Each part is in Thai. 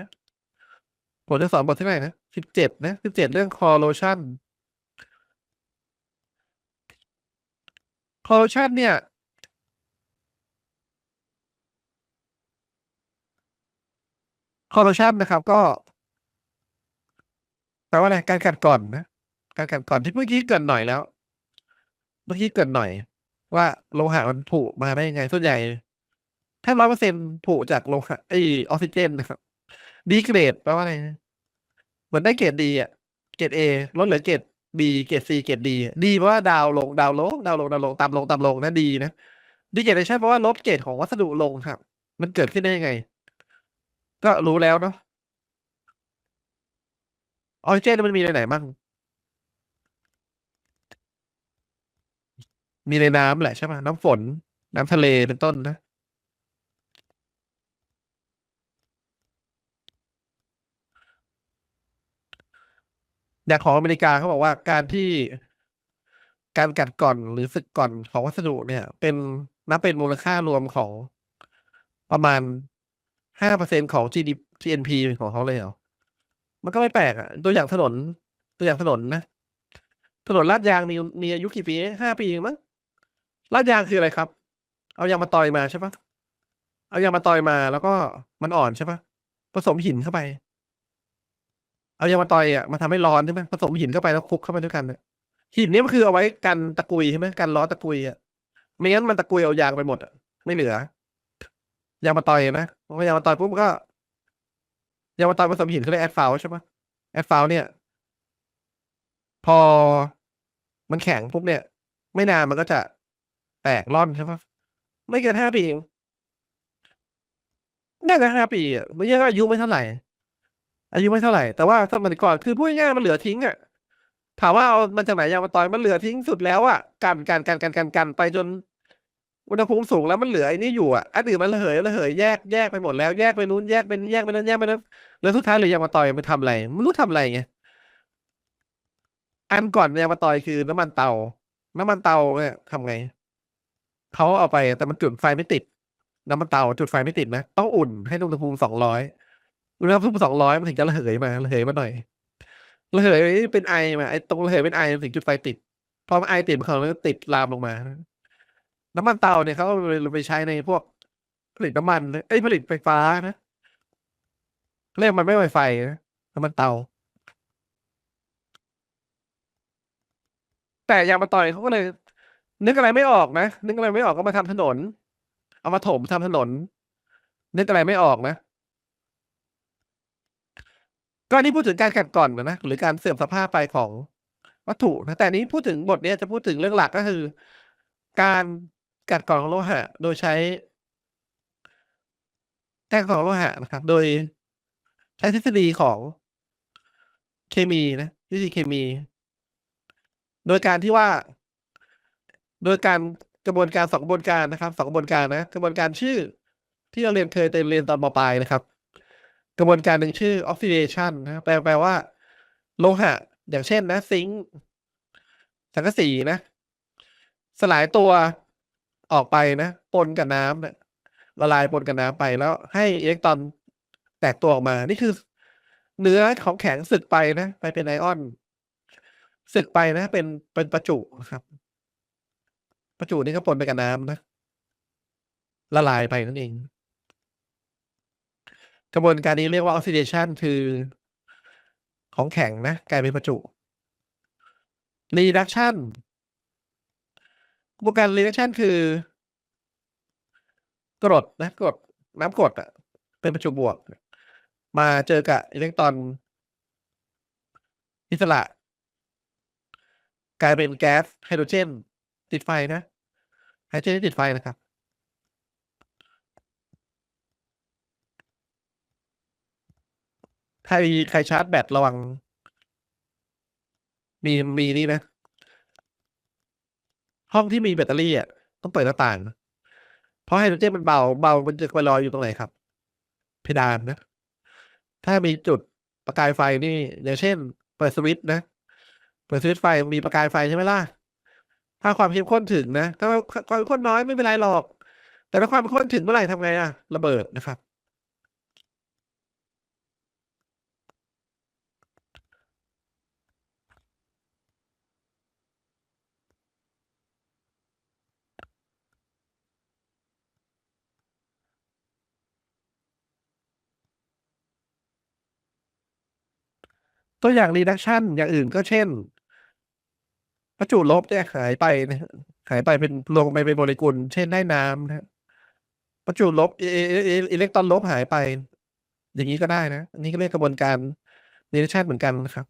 นะผมจะสอนบทที่ไหนนะสิบเจ็ดนะสิบเจ็ดเรื่อง corrosion corrosion เนี่ย corrosion นะครับก็แปลว่าอะไรการกัดกร่อนนะการกัดกร่อนที่เมื่อกี้เกินหน่อยแล้ว เมื่อกี้เกินหน่อย ว่าโลหะมันผุมาได้ยังไงส่วนใหญ่ถ้าร้อยเปอร์เซ็นผุจากโลหะไอออกซิเจนนะครับ ดีเกรดแปลว่าอะไรนะเหมือนได้เกรดดีอะ เกรดเอลดเหลือเกรดบีเกรดซีเกรดดีดีเพราะว่าดาวลงดาวลงดาวลงดาวลงตามลงตามลงนะดีนะดีเกรดใช่เพราะว่าลบเกรดของวัสดุลงครับ มันเกิดขึ้นได้ยังไง ก็รู้แล้วเนาะออกซิเจนมันมีในไหนบ้างมีในน้ำแหละใช่ไหมน้ำฝน น้ำทะเลเป็นต้นนะ อย่างของอเมริกาเขาบอกว่าการที่การกัดก่อนหรือสึกก่อนของวัสดุเนี่ย เป็นนับเป็นมูลค่ารวมของประมาณห้าเปอร์เซ็นของ GDP GNP ของเขาเลยเหรอ มันก็ไม่แปลกอะ ตัวอย่างถนน ตัวอย่างถนนนะ ถนนลาดยางมีมีอายุกี่ปีห้าปีเองมั้งลาดยางคืออะไรครับ เอายางมาตอยมาใช่ปะเอายางมาตอยมาแล้วก็มันอ่อนใช่ปะผสมหินเข้าไป เอายางมาตอยอะมาทำให้ร้อนใช่ไหมผสมหินเข้าไปแล้วคลุกเข้าไปด้วยกันเนี่ยหินนี่มันคือเอาไว้กันตะกุยใช่ไหมกันล้อนตะกุยอะไม่งั้นมันตะกุยเอายางไปหมดอะไม่เหลือยางมาตอยนะพอยางมาตอยปุ๊บก็ยางมาตอยผสมหินเขาเรียกแอดฟาวใช่ปะแอดฟาวเนี่ย พอมันแข็งปุ๊บเนี่ย ไม่นานมันก็จะแตกร่อนใช่ปะไม่เกินห้าปีน่าจะห้าปีไม่ใช่ว่าอายุไม่เท่าไหร่ อายุไม่เท่าไหร่ แต่ว่าสมัยก่อนคือพูดง่ายๆมันเหลือทิ้งอะถามว่าเอามันจากไหนยางมาตอยมันเหลือทิ้งสุดแล้วอะกันกันกันกันกันกันไปจนอุณหภูมิสูงแล้วมันเหลือไอ้นี่อยู่อะอันอื่นมันระเหยระเหยแยกแยกไปหมดแล้วแยกไปนู้นแยกเป็นแยกไปนั้นแยกไปนั้นแล้วสุดท้ายเหลือยางมาตอยมันทำอะไรไม่รู้ทำอะไรไงอันก่อนยางมาตอยคือน้ำมันเตา น้ำมันเตาเนี่ยทำไงเขาเอาไปแต่มันจุดไฟไม่ติด น้ำมันเตาจุดไฟไม่ติดนะต้องอุ่นให้อุณหภูมิสองร้อย อุณหภูมิสองร้อยมันถึงจะระเหยมาระเหยมาหน่อยระเหยเป็นไอมาไอตรงระเหยเป็นไอมันถึงจุดไฟติดพอไอติดมันเขาก็ติดลามลงมา น้ำมันเตาเนี่ยเขาไปใช้ในพวกผลิตน้ำมันเอ้ยผลิตไฟฟ้านะเรียกมันไม่ไวไฟนะน้ำมันเตา แต่ยางมาต่อยเขาก็เลย นึกอะไรไม่ออกนะนึกอะไรไม่ออกก็มาทำถนน เอามาถมทำถนน นึกอะไรไม่ออกนะ ก็อันนี้พูดถึงการกัดก่อนนะหรือการเสื่อมสภาพไปของวัตถุนะแต่นี้พูดถึงบทเนี้ยจะพูดถึงเรื่องหลักก็คือ การกัดก่อนของโลหะ โดยใช้การกัดกร่อนของโลหะนะครับ โดยใช้ทฤษฎีของเคมีนะทฤษฎีเคมี โดยการที่ว่า โดยการกระบวนการสองกระบวนการนะครับสองกระบวนการนะ กระบวนการชื่อที่เราเรียนเคยเรียนตอนมปลายนะครับ กระบวนการหนึ่งชื่อ oxidation นะแปลแปลว่า โลหะ อย่างเช่นนะ ซิงค์สังกะสีนะ สลายตัวออกไปนะ ปนกับน้ำนะละลายปนกับน้ำไปแล้วให้อิเล็กตรอนแตกตัวออกมา นี่คือเนื้อของแข็งสึกไปนะ ไปเป็นไอออนสึกไปนะ เป็นเป็นประจุครับ ประจุนี่ก็ปนไปกับน้ำนะ ละลายไปนั่นเอง กระบวนการนี้เรียกว่า oxidation คือของแข็งนะกลายเป็นประจุ reduction กระบวนการ reduction คือกรดนะกรดน้ำกรดอะเป็นประจุบวก มาเจอกับอิเล็กตรอนอิสระ กลายเป็นแก๊สไฮโดรเจน ติดไฟนะไฮโดรเจนติดไฟนะครับ ถ้ามีใครชาร์จแบตระวัง มีมีนี่นะ ห้องที่มีแบตเตอรี่อะต้องเปิดหน้าต่าง เพราะไฮโดรเจนมันเบาเบามันจะไปลอยอยู่ตรงไหนครับ เพดานนะ ถ้ามีจุดประกายไฟนี่อย่างเช่น เปิดสวิตช์นะ เปิดสวิตช์ไฟมีประกายไฟใช่ไหมล่ะ ถ้าความเข้มข้นถึงนะ ถ้าความเข้มข้นน้อยไม่เป็นไรหรอก แต่ถ้าความเข้มข้นถึงเมื่อไหร่ทำไงอะระเบิดนะครับ ตัวอย่าง reduction อย่างอื่นก็เช่นประจุลบเนี่ยหายไปนะหายไปเป็นลงไปเป็นโมเลกุล เช่นได้น้ำนะประจุลบอิเล็กตรอนลบหายไป อย่างนี้ก็ได้นะอันนี้ก็เรียกกระบวนการ reduction เหมือนกันนะครับ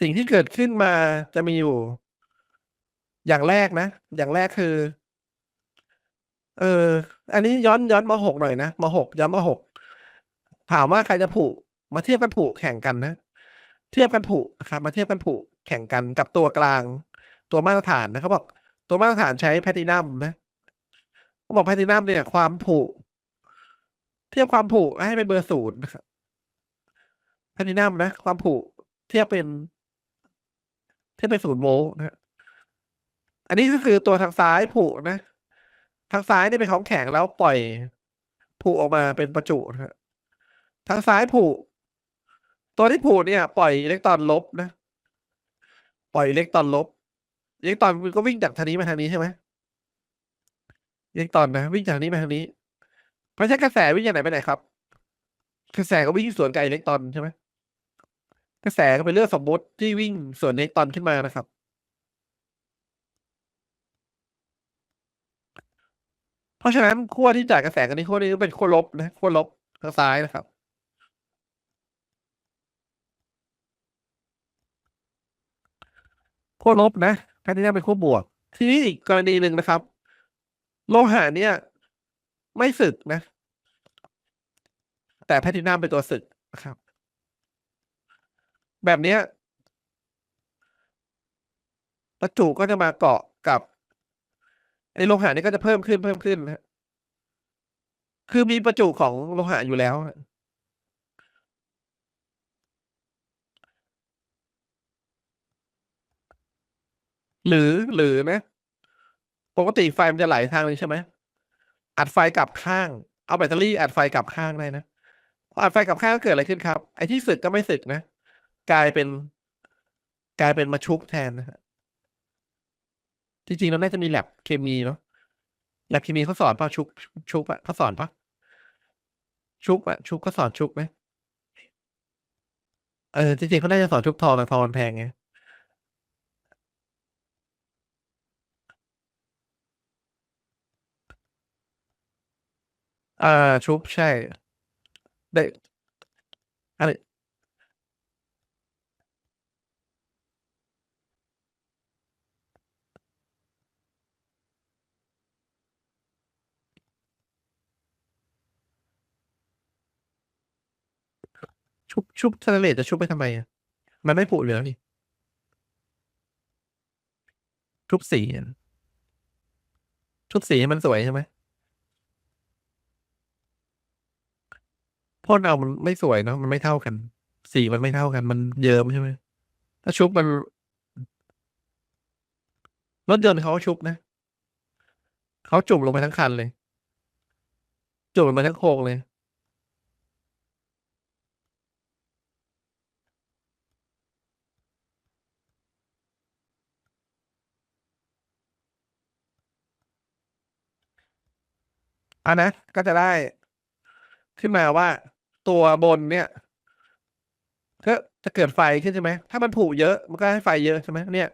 สิ่งที่เกิดขึ้นมาจะมีอยู่ อย่างแรกนะ อย่างแรกคือ เอออันนี้ย้อนย้อนมาหกหน่อยนะมาหกย้อนมาหกถามว่าใครจะผูก มาเทียบกันผูกแข่งกันนะ เทียบกันผูกนะครับ มาเทียบกันผูกแข่งกันกับตัวกลาง ตัวมาตรฐานนะเขาบอกตัวมาตรฐานใช้แพลตินัมนะเขาบอกแพลตินัมเนี่ย ความผูก เทียบความผูกให้เป็นเบอร์ศูนย์นะครับแพลตินัมนะ ความผูกเทียบเป็น เทียบเป็นศูนย์โวลต์นะอันนี้ก็คือตัวทางซ้ายผูกนะทางซ้ายนี่เป็นของแข็งแล้วปล่อยผูกออกมาเป็นประจุนะทางซ้ายผูก ตัวที่ผูกเนี่ย ปล่อยอิเล็กตรอนลบนะ ปล่อยอิเล็กตรอนลบอิเล็กตรอนมันก็วิ่งจากทางนี้มาทางนี้ใช่ไหมอิเล็กตรอนนะ วิ่งจากทางนี้มาทางนี้ เพราะฉะนั้นกระแสวิ่งจากไหนไปไหนครับ กระแสก็วิ่งสวนกับอิเล็กตรอนใช่ไหมกระแสก็เป็นเรื่องสมมติที่วิ่งสวนอิเล็กตรอนขึ้นมานะครับเพราะฉะนั้นขั้วที่จ่ายกระแสกันนี้ขั้วนี้เป็นขั้วลบนะขั้วลบทางซ้ายนะครับ ขั้วลบนะแพลตินัมเป็นขั้วบวก ทีนี้อีกกรณีหนึ่งนะครับ โลหะเนี่ย ไม่สึกนะ แต่แพลตินัมเป็นตัวสึกนะครับ แบบเนี้ยประจุก็จะมาเกาะกับไอ้โลหะนี่ก็จะเพิ่มขึ้นเพิ่มขึ้นนะคือมีประจุของโลหะอยู่แล้ว หรือหรือนะปกติไฟมันจะไหลทางนี้ใช่ไหมอัดไฟกลับข้าง เอาแบตเตอรี่อัดไฟกลับข้างได้นะพออัดไฟกลับข้างก็เกิดอะไรขึ้นครับ ไอ้ที่สึกก็ไม่สึกนะกลายเป็น กลายเป็นมาชุบแทนนะฮะจริงๆเราน่าจะมีแลบเคมีเนาะแลบเคมีเขาสอนเปล่าชุบชุบอะเขาสอนปะชุบอะชุบก็สอนชุบไหมเออจริงๆเขาน่าจะสอนชุบทองแต่ทองมันแพงไง อ่าชุบใช่ ได้อะไรชุบชุบสแตนเลสจะชุบไปทำไมอะ มันไม่ผุอยู่แล้วนี่ ชุบสีอะชุบสีให้มันสวยใช่ไหม พ่นเอามันไม่สวยเนาะมันไม่เท่ากัน สีมันไม่เท่ากัน มันเยิ้มใช่ไหมถ้าชุบมันรถยนต์เขาชุบนะเขาจุ่มลงไปทั้งคันเลย จุ่มลงไปทั้งโครงเลยอันนะก็จะได้ ขึ้นมาว่า ตัวบนเนี่ยก็จะเกิดไฟขึ้นใช่ไหม ถ้ามันผุเยอะมันก็ให้ไฟเยอะใช่ไหมเนี่ย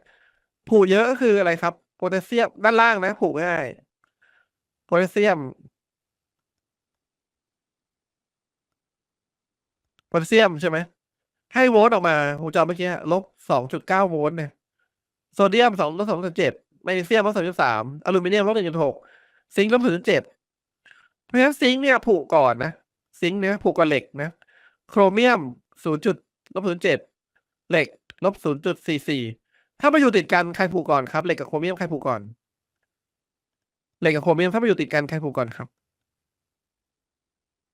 ผุเยอะก็คืออะไรครับโพแทสเซียมด้านล่างนะผุง่ายโพแทสเซียมโพแทสเซียมใช่ไหมให้โวลต์ออกมาผมจำเมื่อกี้ลบสองจุดเก้าโวลต์เนี่ยโซเดียมสองลบสองจุดเจ็ดแมกนีเซียมลบสองจุดสามอลูมิเนียมลบหนึ่งจุดหกซิงค์ลบศูนย์จุดเจ็ดเพราะฉะนั้นซิงค์เนี่ยผุก่อนนะ ซิงค์เนี่ยผุกว่าเหล็กนะ โครเมียมศูนย์จุดลบศูนย์เจ็ดเหล็กลบศูนย์จุดสี่สี่ถ้ามาอยู่ติดกันใครผูกก่อนครับเหล็กกับโครเมียมใครผูกก่อนเหล็กกับโครเมียมถ้ามาอยู่ติดกันใครผูกก่อนครับ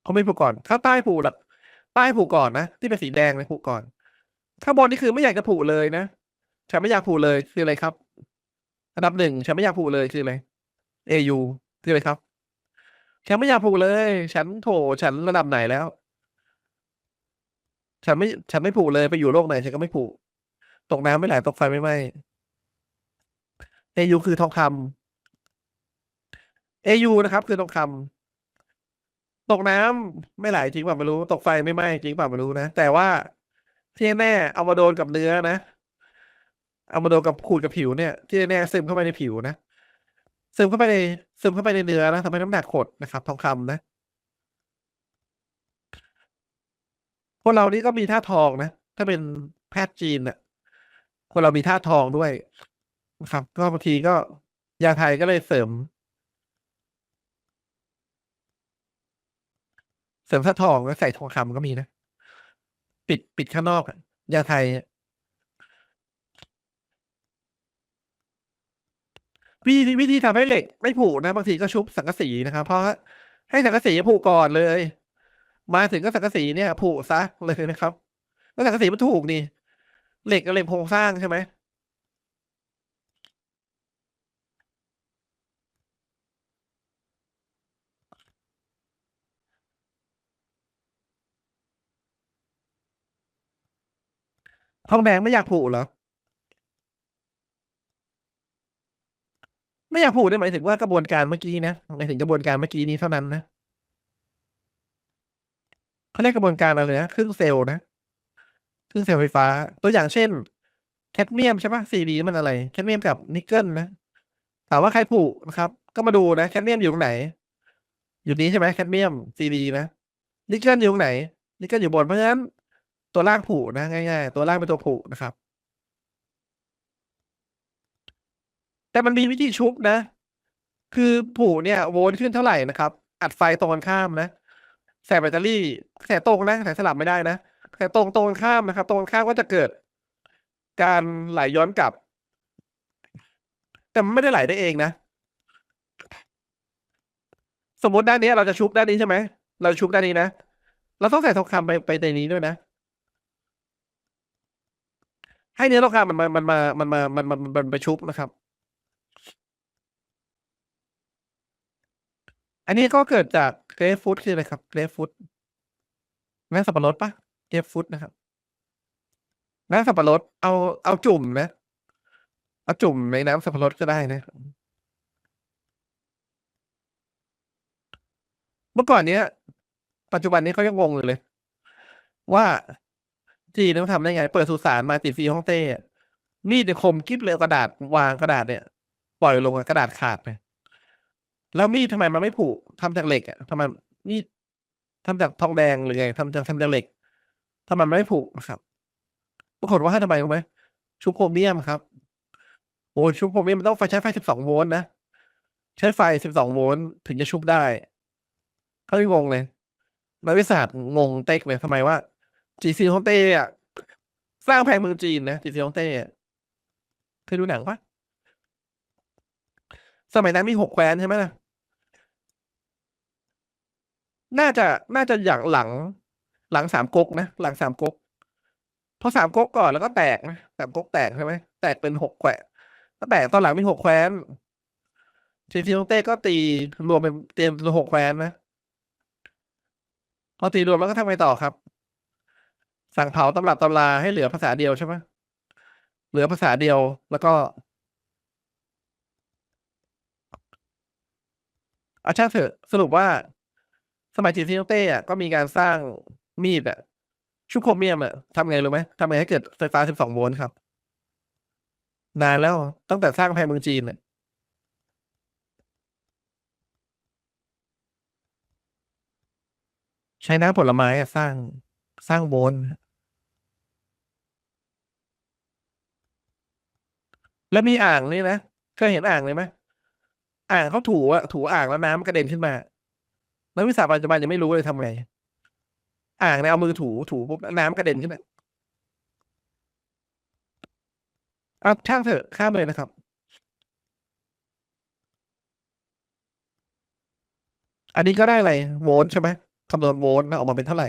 โครเขาไม่ผูกก่อน ถ้าใต้ผูกแบบใต้ผูกก่อนนะที่เป็นสีแดงเลยผูกก่อนข้างบนนี่คือไม่อยากจะผูกเลยนะฉันไม่อยากผูกเลยคืออะไรครับอันดับหนึ่งฉันไม่อยากผูกเลยคืออะไร AU คืออะไรครับ ฉันไม่อยากผูกเลย ฉันโถฉันระดับไหนแล้ว ฉันไม่ ฉันไม่ผูกเลยไปอยู่โลกไหนฉันก็ไม่ผูก ตกน้ำไม่ไหลตกไฟไม่ไหม้ AU คือทองคำ AU นะครับ คือทองคำตกน้ำไม่ไหลจริงป่าไม่รู้ ตกไฟไม่ไหม้จริงป่าไม่รู้นะ แต่ว่าที่แน่ๆเอามาโดนกับเนื้อนะ เอามาโดนกับขูดกับผิวเนี่ย ที่แน่ๆซึมเข้าไปในผิวนะ ซึมเข้าไปในซึมเข้าไปในเนื้อนะทำให้น้ำหนักหดนะครับ ทองคำนะพวกเรานี่ก็มีธาตุทองนะ ถ้าเป็นแพทย์จีนน่ะ คนเรามีธาตุทองด้วยนะครับ ก็บางทีก็ยาไทยก็เลยเสริม เสริมธาตุทองแล้วใส่ทองคำก็มีนะ ปิดปิดข้างนอกยาไทยอะ วิธีวิธีทำให้เหล็กไม่ผุนะบางทีก็ชุบสังกะสีนะครับ เพราะให้สังกะสีผุก่อนเลย มาถึงก็สังกะสีเนี่ยผุซะเลยนะครับแล้วสังกะสีมันถูกนี่ เหล็กกับเหล็กโครงสร้างใช่ไหมทองแดงไม่อยากผุเหรอ ไม่อยากพูดได้หมายถึงว่ากระบวนการเมื่อกี้นะหมายถึงกระบวนการเมื่อกี้นี้เท่านั้นนะเขาเรียกกระบวนการอะไรนะครึ่งเซลล์นะครึ่งเซลล์ไฟฟ้า ตัวอย่างเช่น แคดเมียมใช่ปะซีดีมันอะไร แคดเมียมกับนิกเกิลนะถามว่าใครผูกนะครับ ก็มาดูนะแคดเมียมอยู่ตรงไหน อยู่นี้ใช่ไหมแคดเมียมซีดีนะนิกเกิลอยู่ตรงไหนนิกเกิลอยู่บนเพราะฉะนั้นตัวล่างผูกนะง่าย ๆ ตัวล่างเป็นตัวผูกนะครับ แต่มันมีวิธีชุบนะ คือผูเนี่ยโวลต์ขึ้นเท่าไหร่นะครับ อัดไฟตรงกันข้ามนะใส่แบตเตอรี่ใส่ตรงนะใส่สลับไม่ได้นะใส่ตรงตรงกันข้ามนะครับ ตรงกันข้ามก็จะเกิด การไหลย้อนกลับ แต่มันไม่ได้ไหลได้เองนะ สมมติด้านนี้เราจะชุบด้านนี้ใช่ไหมเราชุบด้านนี้นะเราต้องใส่ทองคำไปไปในนี้ด้วยนะให้เนื้อทองคำมันมามันมามันมามันมันมันไปชุบนะครับ อันนี้ก็เกิดจากเกรฟฟูดคืออะไรครับเกรฟฟูดแม่สับปะรดปะเกรฟฟูดนะครับน้ำสับปะรดเอาเอาจุ่มนะเอาจุ่มในน้ำสับปะรดก็ได้นะเมื่อก่อนเนี้ย ปัจจุบันนี้เขายังงงอยู่เลย ว่าจีนต้องทำได้ไง เปิดสุสานมาติดฟรีห้องเต้อะมีดเนี่ยคมกิ๊บเลยกระดาษวางกระดาษเนี่ย ปล่อยลงกระดาษขาดไป แล้วมีดทำไมมันไม่ผุทำจากเหล็กอะทำไมมีดทำจากทองแดงหรือไงทำจากทำจากเหล็กทำไมมันไม่ผุครับปรากฏว่าทำไมรู้ไหมชุบโครเมียมครับโอ้ชุบโครเมียมมันต้องไฟใช้ไฟสิบสองโวลต์นะใช้ไฟสิบสองโวลต์ถึงจะชุบได้เขาไม่งงเลยนักวิทยาศาสตร์งงเต็กเลยทำไมว่าจีซีฮองเต้อะสร้างแพงเมืองจีนนะจีซีฮองเต้อเคยดูหนังปะ สมัยนั้นมีหกแคว้นใช่ไหมล่ะน่าจะน่าจะอย่างหลัง หลังสามก๊กนะหลังสามก๊กพอสามก๊กก่อนแล้วก็แตกนะสามก๊กแตกใช่ไหมแตกเป็นหกแขวะก็แตกตอนหลังมีหกแคว้นทีทีฮองเต้ก็ตีรวมเป็นเตรียมหกแคว้นนะพอตีรวมแล้วก็ทำไงต่อครับ สั่งเผาตำรับตำราให้เหลือภาษาเดียวใช่ไหมเหลือภาษาเดียวแล้วก็ อาช่างเถอะสรุปว่า สมัยจีนซิโนเต้อะก็มีการสร้างมีดอะชุบโครเมียมอะทำไงรู้ไหมทำไงให้เกิดไฟฟ้า 12 โวลต์ครับ นานแล้วตั้งแต่สร้างแพงเมืองจีนเนี่ยใช้น้ำผลไม้อะสร้างสร้างโวลต์แล้วมีอ่างนี่นะ เคยเห็นอ่างเลยไหม อ่างเขาถูอะถูอ่างแล้วน้ำกระเด็นขึ้นมานักวิชาปัจจุบันยังไม่รู้เลยทำไง อ่างเนี่ยเอามือถูถูปุ๊บน้ำกระเด็นขึ้นมาเอาช่างเถอะข้ามเลยนะครับอันนี้ก็ได้อะไรโวลต์ใช่ไหมคำนวณโวลต์นะออกมาเป็นเท่าไหร่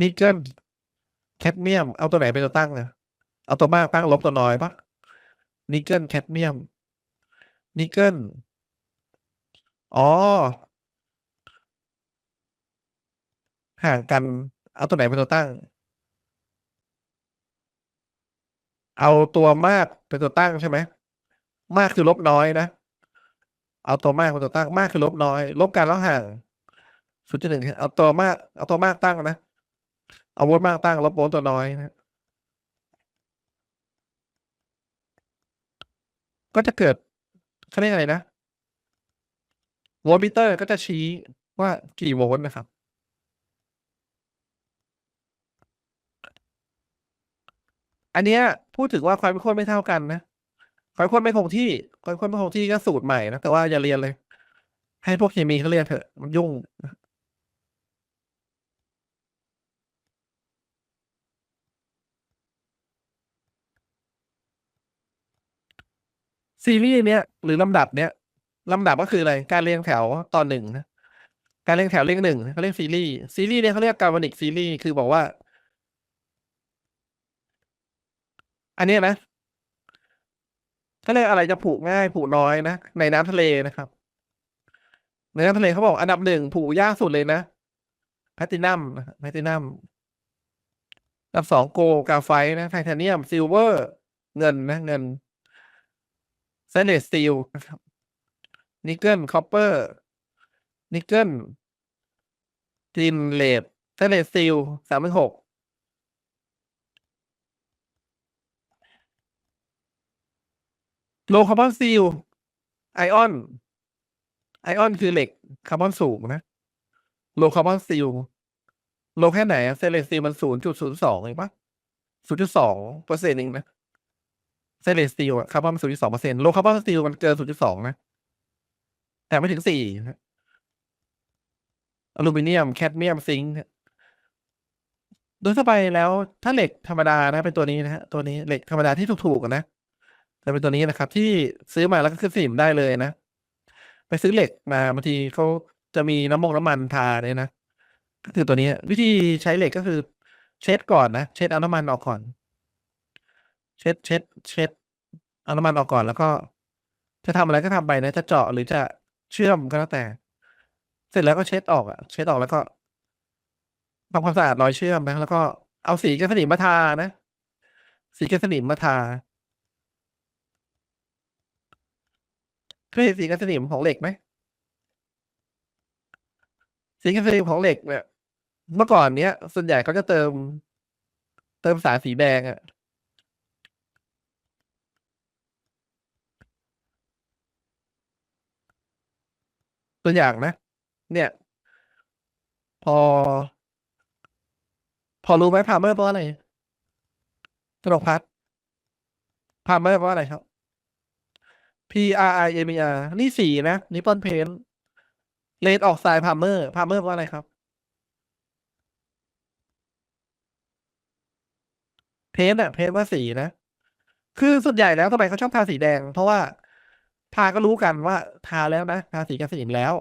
นิกเกิลแคดเมียม เอาตัวไหนเป็นตัวตั้งนะ เอาตัวมากตั้งลบตัวน้อยปะนิกเกิลแคดเมียมนิกเกิลอ๋อ ห่างกัน เอาตัวไหนเป็นตัวตั้ง เอาตัวมากเป็นตัวตั้งใช่ไหม มากคือลบน้อยนะ เอาตัวมากเป็นตัวตั้ง มากคือลบน้อย ลบกันแล้วห่างศูนย์จุดหนึ่งเอาตัวมาก เอาตัวมากตั้งนะ เอาวลต์มากตั้งลบวลต์ตัวน้อยนะ ก็จะเกิดเขาเรียกอะไรนะโวลต์มิเตอร์ก็จะชี้ว่ากี่โวลต์นะครับ อันเนี้ยพูดถึงว่าความเข้มข้นไม่เท่ากันนะความเข้มข้นไม่คงที่ความเข้มข้นไม่คงที่ก็สูตรใหม่นะแต่ว่าอย่าเรียนเลย ให้พวกเคมีเขาเรียนเถอะมันยุ่ง ซีรีส์เนี้ยหรือลำดับเนี้ยลำดับก็คืออะไร การเรียงแถวตอนหนึ่งนะการเรียงแถวเรียงหนึ่งเขาเรียกซีรีส์ซีรีส์เนี่ยเขาเรียกการวนิกซีรีส์คือบอกว่า อันนี้นะเขาเรียกอะไรจะผูกง่ายผูกน้อยนะในน้ำทะเลนะครับ ในน้ำทะเลเขาบอกอันดับหนึ่งผูกยากสุดเลยนะแพลตินัมแพลตินัมอันดับสองโกลกาไฟนะไทเทเนียมซิลเวอร์ เงินนะเงิน เซเลสสตีลนะครับนิกเกิลคอปเปอร์นิกเกิลจินเลดเซเลสสตีลสามหกโลคาร์บอนซีลไอออน ไอออนคือเหล็กคาร์บอนสูงนะ โลคาร์บอนซีลโลแค่ไหนเซเลสซีมันศูนย์จุดศูนย์สองเองปะศูนย์จุดสองเปอร์เซ็นต์เองนะ เซเลสซีลคาร์บอนศูนย์จุดสองเปอร์เซ็นต์โลคาร์บอนซีลมันเกินศูนย์จุดสองนะ แต่ไม่ถึงสี่นะอลูมิเนียม แคดเมียม ซิงค์โดยทั่วไปแล้วถ้าเหล็กธรรมดานะ เป็นตัวนี้นะฮะตัวนี้เหล็กธรรมดาที่ถูกๆนะจะเป็นตัวนี้นะครับ ที่ซื้อมาแล้วก็ขึ้นสนิมได้เลยนะ ไปซื้อเหล็กมาบางทีเขาจะมีน้ำมงน้ำมันทาเนี่ยนะก็คือตัวนี้ วิธีใช้เหล็กก็คือเช็ดก่อนนะ เช็ดเอาน้ำมันออกก่อน เช็ดเช็ดเช็ดเอาน้ำมันออกก่อนแล้วก็ จะทำอะไรก็ทำไปนะ จะเจาะหรือจะเชื่อมก็แล้วแต่ เสร็จแล้วก็เช็ดออกอะ เช็ดออกแล้วก็ทำความสะอาดรอยเชื่อมนะแล้วก็เอาสีกันสนิมมาทานะ สีกันสนิมมาทาเคยเห็นสีกันสนิมของเหล็กไหมสีกันสนิมของเหล็กเนี่ยเมื่อก่อนเนี้ย ส่วนใหญ่เขาจะเติม เติมสารสีแดงอะ ตัวอย่างนะ เนี่ย พอ พอรู้ไหมพาเมอร์แปลว่าอะไรตลกพัดพาเมอร์แปลว่าอะไรครับ P R I M E R นี่สีนะนิปปอนเพนเลดออกไซด์พาเมอร์พาเมอร์แปลว่าอะไรครับ เพนอะเพนว่าสีนะ คือส่วนใหญ่แล้วทำไมเขาชอบทาสีแดง เพราะว่า ทาก็รู้กันว่าทาแล้วนะทาสีกันสนิมแล้ว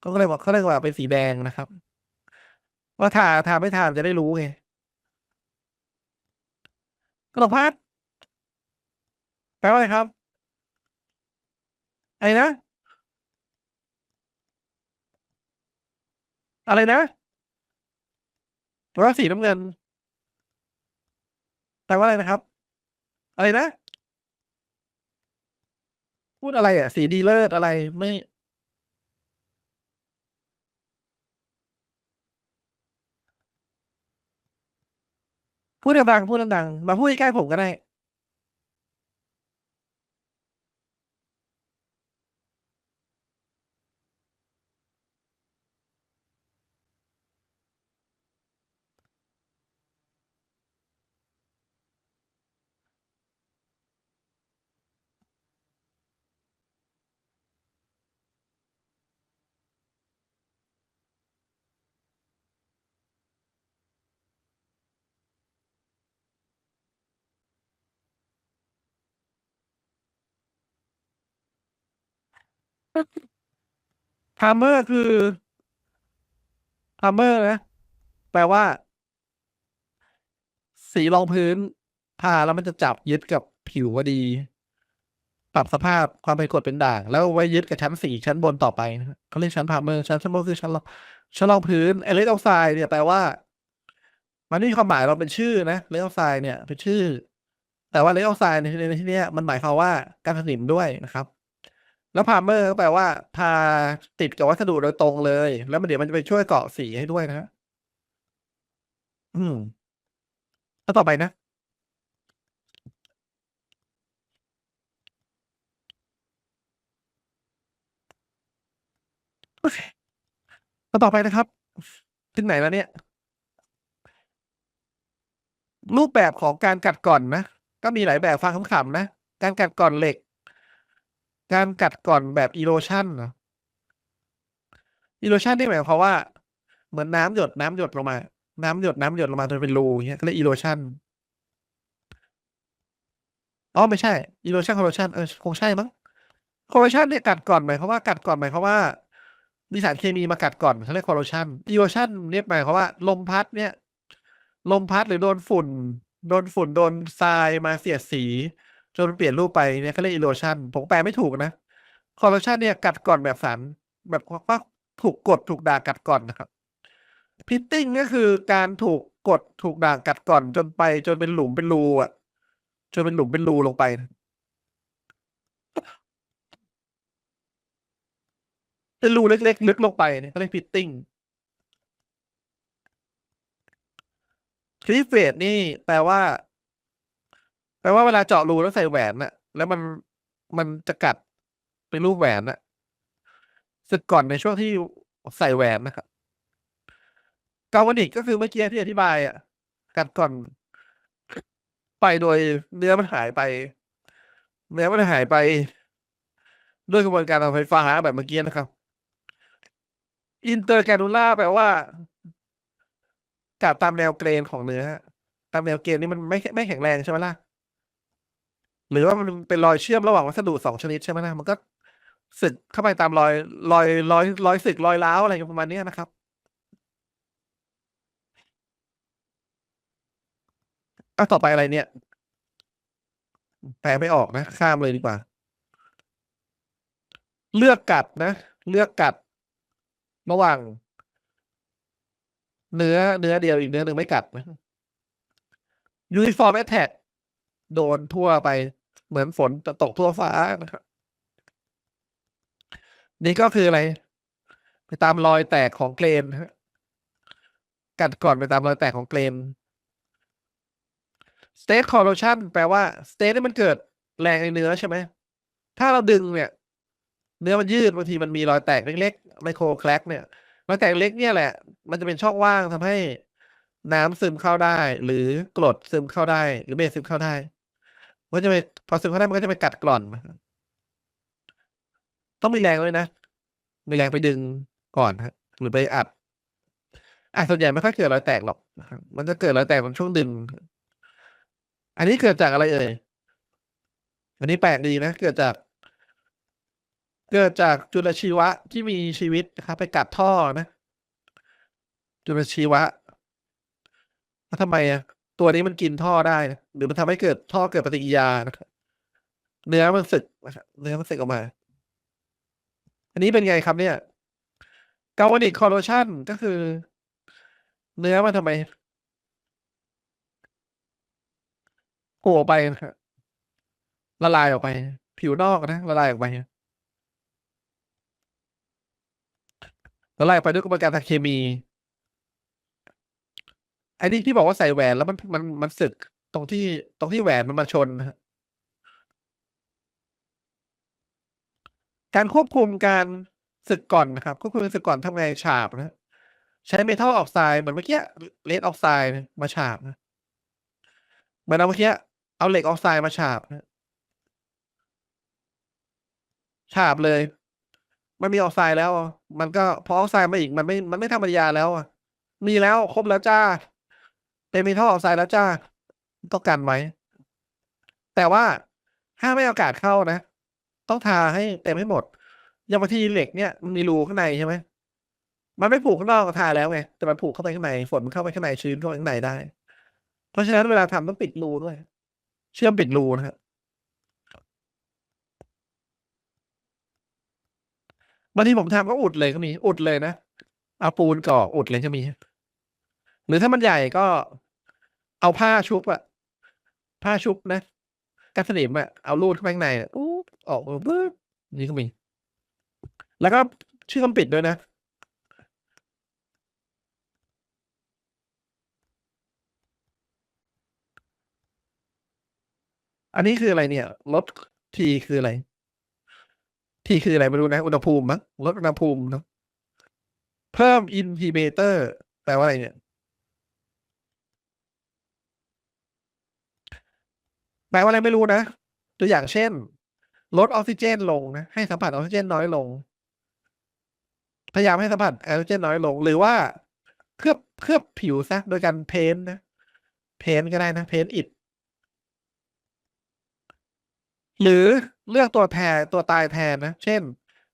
เขาก็เลยบอกเขาเลยว่าเป็นสีแดงนะครับ ว่าทาทาไม่ทาจะได้รู้ไงกระดกพัดแปลว่าอะไรครับอะไรนะ อะไรนะแปลว่าสีน้ำเงินแปลว่าอะไรนะครับ อะไรนะ พูดอะไรอะ สีดีเลิศอะไรไม่พูดดังๆพูดดังๆมาพูดใกล้ๆผมก็ได้ พาเมอร์คือพาเมอร์นะ แปลว่า สีรองพื้นทาแล้วมันจะจับยึดกับผิวพอดี ปรับสภาพความเป็นกรดเป็นด่าง แล้วไว้ยึดกับชั้นสีชั้นบนต่อไปนะเขาเรียกชั้นพาเมอร์ชั้นชั้นบนคือชั้นรองชั้นรองพื้นไอเลสออกไซด์เนี่ยแปลว่า มันไม่มีความหมายเราเป็นชื่อนะเลสออกไซด์เนี่ยเป็นชื่อ แต่ว่าเลสออกไซด์ในที่นี้มันหมายความว่าการสนิมด้วยนะครับ แล้วพาเมอร์ก็แปลว่าทาติดกับวัสดุโดยตรงเลย แล้วมันเดี๋ยวมันจะไปช่วยเกาะสีให้ด้วยนะ อืมแล้วต่อไปนะโอเคแล้วต่อไปนะครับ ถึงไหนแล้วเนี่ย รูปแบบของการกัดก่อนนะ ก็มีหลายแบบฟังขำๆนะ การกัดก่อนเหล็ก การกัดก่อนแบบอีโรชันเนะอีโรชันนี่หมายความว่า เหมือนน้ำหยดน้ำหยดลงมา น้ำหยดน้ำหยดลงมาจนเป็นรูเงี้ยก็เรียกอีโรชันอ๋อไม่ใช่อีโรชันคอร์โรชันเออคงใช่มั้งคอร์โรชันเนี่ยกัดก่อนหมายความว่ากัดก่อนหมายความว่ามีสารเคมีมากัดก่อนเขาเรียกคอร์โรชันอีโรชันเนี่ยหมายความว่าลมพัดเนี่ย ลมพัดหรือโดนฝุ่น โดนฝุ่นโดนทรายมาเสียดสี จนเปลี่ยนรูปไปเนี่ยเขาเรียกอีโรชันผมแปลไม่ถูกนะคอร์โรชันเนี่ยกัดก่อนแบบสารแบบว่าถูกกดถูกด่ากัดก่อนนะครับพิตติ้งก็คือการถูกกดถูกด่ากัดก่อนจนไป จนเป็นหลุมเป็นรูอะ จนเป็นหลุมเป็นรูลงไปนะเป็นรูเล็กๆลึกลงไปเนี่ยเขาเรียกพิตติ้งคลิปเฟดนี่แปลว่า แปลว่าเวลาเจาะรูแล้วใส่แหวนน่ะ แล้วมันมันจะกัดเป็นรูปแหวนน่ะสึกก่อนในช่วงที่ใส่แหวนนะครับกาวานิกก็คือเมื่อกี้ที่อธิบายอะ กัดก่อน ไปโดยเนื้อมันหายไป เนื้อมันหายไป ด้วยกระบวนการทางไฟฟ้าแบบเมื่อกี้นะครับอินเตอร์แกนูล่าแปลว่ากัดตามแนวเกรนของเนื้อ ตามแนวเกรนนี่มันไม่ไม่แข็งแรงใช่ไหมล่ะ หรือว่ามันเป็นรอยเชื่อมระหว่างวัสดุสองชนิดใช่ไหมล่ะมันก็สึกเข้าไปตามรอยรอยรอยรอยสึกรอยร้าวอะไรประมาณนี้นะครับ อะต่อไปอะไรเนี่ย แปลไม่ออกนะ ข้ามเลยดีกว่า เลือกกัดนะ เลือกกัดระหว่าง เนื้อเนื้อเดียวอีกเนื้อหนึ่งไม่กัดนะ uniform attack โดนทั่วไป เหมือนฝนจะตกทั่วฟ้านะครับ นี่ก็คืออะไร ไปตามรอยแตกของเกรนกัดก่อนไปตามรอยแตกของเกรน state corrosion แปลว่า state นี่มันเกิดแรงในเนื้อใช่ไหม ถ้าเราดึงเนี่ย เนื้อมันยืดบางทีมันมีรอยแตกเล็กๆไมโครแคลกเนี่ยรอยแตกเล็กเนี่ยแหละ มันจะเป็นช่องว่างทำให้น้ำซึมเข้าได้ หรือกรดซึมเข้าได้ หรือเบสซึมเข้าได้ มันจะไปพอซึมเข้าได้มันก็จะไปกัดกร่อน ต้องมีแรงด้วยนะ มีแรงไปดึงก่อนฮะ หรือไปอัดอะส่วนใหญ่ไม่ค่อยเกิดรอยแตกหรอก มันจะเกิดรอยแตกตอนช่วงดึง อันนี้เกิดจากอะไรเอ่ย อันนี้แปลกดีนะ เกิดจาก เกิดจากจุลชีวะที่มีชีวิตนะครับ ไปกัดท่อนะ จุลชีวะแล้วทำไมอะ ตัวนี้มันกินท่อได้นะหรือมันทำให้เกิดท่อเกิดปฏิกิริยานะครับเนื้อมันสึกนะครับเนื้อมันสึกออกมา อันนี้เป็นไงครับเนี่ยกาวนิกคอร์โรชันก็คือ เนื้อมันทำไมโผล่ไปนะครับละลายออกไป ผิวนอกนะละลายออกไปละลายออกไปด้วยกระบวนการทางเคมี อันนี้ที่บอกว่าใส่แหวนแล้วมันมันมันสึกตรงที่ตรงที่แหวนมันมาชนฮะการควบคุมการสึกก่อนนะครับควบคุมการสึกก่อนทำไงฉาบนะใช้เมทัลออกไซด์เหมือนเมื่อกี้เลดออกไซด์มาฉาบนะเหมือนเอาเมื่อกี้เอาเหล็กออกไซด์มาฉาบนะฉาบเลย มันมีออกไซด์แล้ว มันก็พอออกไซด์มาอีกมันไม่มันไม่ธรรมดาแล้วอะมีแล้วครบแล้วจ้า เป็นเมทัลออกไซด์แล้วจ้าต้องกันไว้ แต่ว่าห้ามไม่อากาศเข้านะ ต้องทาให้เต็มให้หมด อย่างบางทีเหล็กเนี่ยมันมีรูข้างในใช่ไหมมันไม่ผูกข้างนอกก็ทาแล้วไงแต่มันผูกเข้าไปข้างในฝนมันเข้าไปข้างในชื้นเข้าไปข้างในได้ เพราะฉะนั้นเวลาทำต้องปิดรูด้วย เชื่อมปิดรูนะครับบางทีผมทำก็อุดเลยก็มี อุดเลยนะเอาปูนก่ออุดเลยก็มี หรือถ้ามันใหญ่ก็เอาผ้าชุบอะผ้าชุบนะกันสนิมอะเอาลูดเข้าไปข้างในอะปุ๊บออกมาปุ๊บนี่ก็มี แล้วก็ชื่อคำปิดด้วยนะ อันนี้คืออะไรเนี่ยลดทีคืออะไร ทีคืออะไรไม่รู้นะ อุณหภูมิมั้งลดอุณหภูมิเนาะเพิ่มอินฮิเบเตอร์แปลว่าอะไรเนี่ย แปลว่าอะไรไม่รู้นะ ตัวอย่างเช่น ลดออกซิเจนลงนะ ให้สัมผัสออกซิเจนน้อยลง พยายามให้สัมผัสออกซิเจนน้อยลง หรือว่าเคลือบเคลือบผิวซะ โดยการเพ้นนะ เพ้นก็ได้นะ เพ้นอิฐหรือเลือกตัวแทนตัวตายแทนนะ เช่น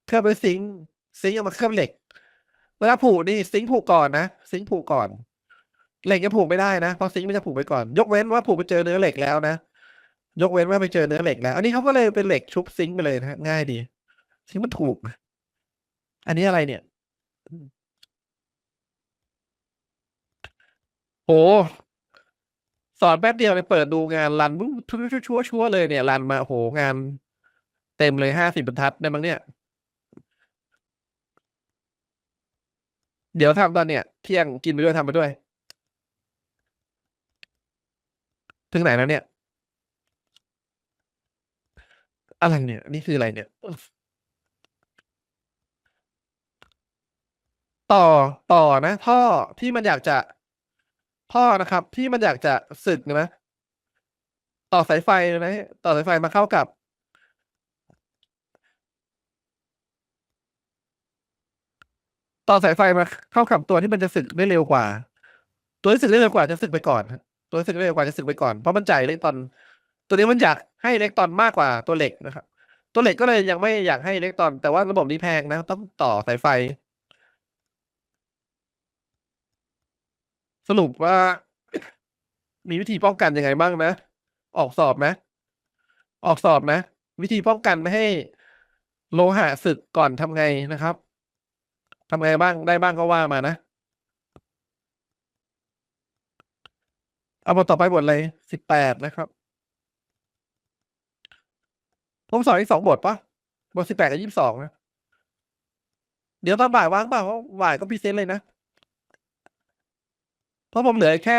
เคลือบด้วยซิงซิงเอามาเคลือบเหล็ก เวลาผูกนี่ซิงผูกก่อนนะซิงผูกก่อน เหล็กจะผูกไม่ได้นะเพราะซิงค์มันจะผูกไปก่อน ยกเว้นว่าผูกไปเจอเนื้อเหล็กแล้วนะ ยกเว้นว่าไปเจอเนื้อเหล็กแล้ว อันนี้เขาก็เลยเป็นเหล็กชุบซิงค์ไปเลยนะง่ายดี ซิงค์มันถูก อันนี้อะไรเนี่ยอืมโห สอนแป๊บเดียวเลยเปิดดูงานรันวุ้ชัวชัวชัวเลยเนี่ย รันมาโหงาน เต็มเลยห้าสิบบรรทัดได้มั้งเนี่ย เดี๋ยวทำตอนเนี้ยเที่ยงกินไปด้วยทำไปด้วย ถึงไหนแล้วเนี่ย อะไรเนี่ย นี่คืออะไรเนี่ย ต่อต่อนะ ท่อที่มันอยากจะท่อนะครับ ที่มันอยากจะสึกนะต่อสายไฟนะต่อสายไฟมาเข้ากับ ต่อสายไฟมาเข้ากับตัวที่มันจะสึกได้เร็วกว่า ตัวที่สึกได้เร็วกว่าจะสึกไปก่อนฮะตัวที่สึกได้เร็วกว่าจะสึกไปก่อนเพราะมันจ่ายอิเล็กตรอน ตัวนี้มันอยากให้อิเล็กตรอนมากกว่าตัวเหล็กนะครับ ตัวเหล็กก็เลยยังไม่อยากให้อิเล็กตรอน แต่ว่าระบบนี้แพงนะ ต้องต่อสายไฟ สรุปว่า มีวิธีป้องกันยังไงบ้างนะ ออกสอบนะ ออกสอบนะ วิธีป้องกันไม่ให้โลหะสึกก่อนทำไงนะครับทำไงบ้างได้บ้างก็ว่ามานะเอาบทต่อไปบทอะไรสิบแปดนะครับ ผมสอนอีกสองบทปะบทสิบแปดกับยี่สิบสองนะ เดี๋ยวตอนบ่ายว่างเปล่าเพราะบ่ายก็พิเศษเลยนะ เพราะผมเหลือแค่